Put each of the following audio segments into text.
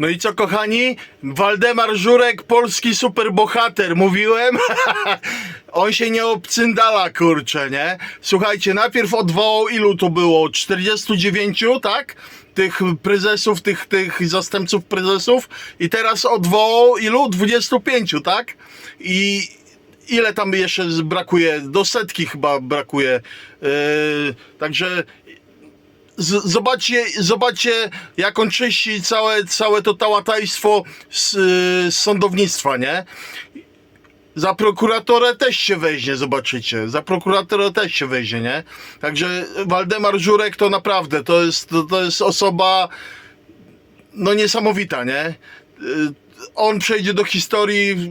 No i co kochani? Waldemar Żurek, polski superbohater, mówiłem? On się nie obcyndala, kurczę, nie? Słuchajcie, najpierw odwołał, ilu to było? 49, tak? Tych prezesów, tych, tych zastępców prezesów i teraz odwołał ilu? 25, tak? I ile tam jeszcze brakuje? Do setki chyba brakuje. Yy, także zobaczcie, zobaczcie, jak on czyści całe, całe to tałatajstwo z, z sądownictwa, nie? Za prokuratorę też się weźmie, zobaczycie. Za prokuratorę też się weźmie, nie? Także Waldemar Żurek to naprawdę, to jest, to, to jest osoba, no niesamowita, nie? Y, On przejdzie do historii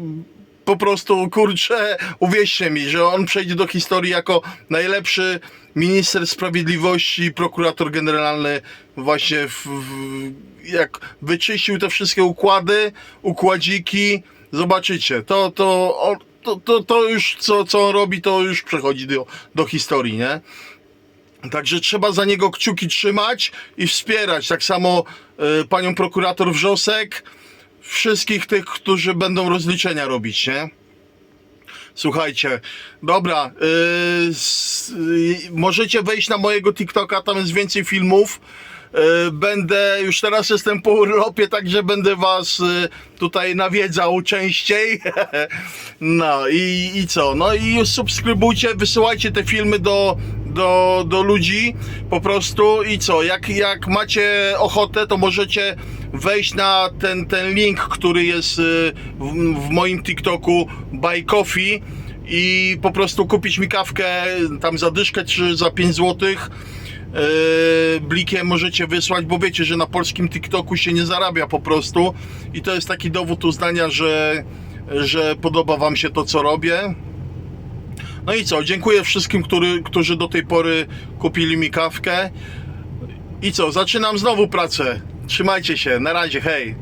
po prostu, kurczę, uwierzcie mi, że on przejdzie do historii jako najlepszy minister sprawiedliwości, prokurator generalny właśnie w, w, jak wyczyścił te wszystkie układy, układziki, zobaczycie, to, to, to, to, to już co, co on robi, to już przechodzi do, do historii, nie? Także trzeba za niego kciuki trzymać i wspierać. Tak samo y, panią prokurator Wrzosek, wszystkich tych, którzy będą rozliczenia robić, nie? Słuchajcie, dobra, y, s, y, możecie wejść na mojego TikToka, tam jest więcej filmów. Y, Będę, już teraz jestem po urlopie, także będę was y, tutaj nawiedzał częściej. No i, i co? No i subskrybujcie, wysyłajcie te filmy do, do, do ludzi po prostu i co? Jak, jak macie ochotę, to możecie wejść na ten, ten link, który jest y, w, w moim TikToku Buy Coffee i po prostu kupić mi kawkę tam za dyszkę czy za 5 złotych. Yy, blikiem możecie wysłać, bo wiecie, że na polskim TikToku się nie zarabia po prostu i to jest taki dowód uznania, że, że podoba Wam się to, co robię. No i co, dziękuję wszystkim, który, którzy do tej pory kupili mi kawkę. I co, zaczynam znowu pracę. Trzymajcie się, na razie, hej.